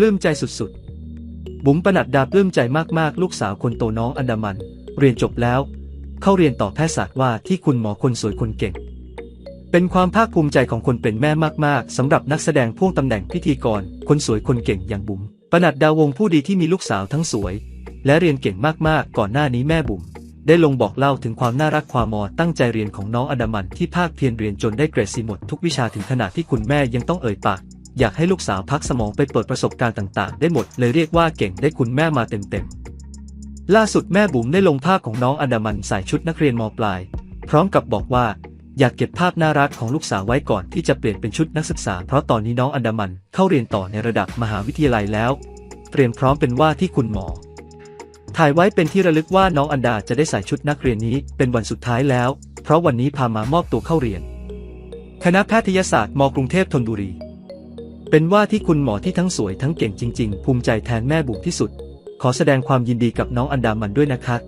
ปลื้มใจสุดๆ บุ๋มปนัดดาปลื้มใจมากๆ ลูกสาวคนโตน้องอันดามัน เรียนจบแล้ว เข้าเรียนต่อแพทยศาสตร์ว่าที่คุณหมอคนสวยคนเก่ง เป็นความภาคภูมิใจของคนเป็นแม่มากๆสำหรับนักแสดงพ่วงตำแหน่งพิธีกร คนสวยคนเก่งอย่างบุ๋มปนัดดาวงผู้ดีที่มีลูกสาวทั้งสวย และเรียนเก่งมากๆ ก่อนหน้านี้แม่บุ๋มได้ลงบอกเล่าถึงความน่ารักความมอตั้งใจเรียนของน้องอันดามันที่ภาคเพียรเรียนจนได้เกรดซีหมดทุกวิชาถึงขนาดที่คุณแม่ยังต้องเอ่ยปาก อยากให้ลูกสาวพักสมองไปเปิดประสบการณ์ต่าง ๆ ได้หมด เลยเรียกว่าเก่งได้คุณแม่มาเต็มๆ ล่าสุดแม่บุ๋มได้ลงภาพของน้องอันดามันใส่ชุดนักเรียนมปลาย พร้อมกับบอกว่า อยากเก็บภาพน่ารักของลูกสาวไว้ก่อนที่จะเปลี่ยนเป็นชุดนักศึกษา เพราะตอนนี้น้องอันดามันเข้าเรียนต่อในระดับมหาวิทยาลัยแล้ว เตรียมพร้อมเป็นว่าที่คุณหมอ ถ่ายไว้เป็นที่ระลึกว่าน้องอันดาจะได้ใส่ชุดนักเรียนนี้เป็นวันสุดท้ายแล้ว เพราะวันนี้พามามอบตัวเข้าเรียน คณะแพทยศาสตร์มกรุงเทพธนบุรี เป็นว่าที่คุณหมอที่ทั้งสวยทั้งเก่งจริง ๆ ภูมิใจแทนแม่บุ๋มที่สุด ขอแสดงความยินดีกับน้องอันดามันด้วยนะครับ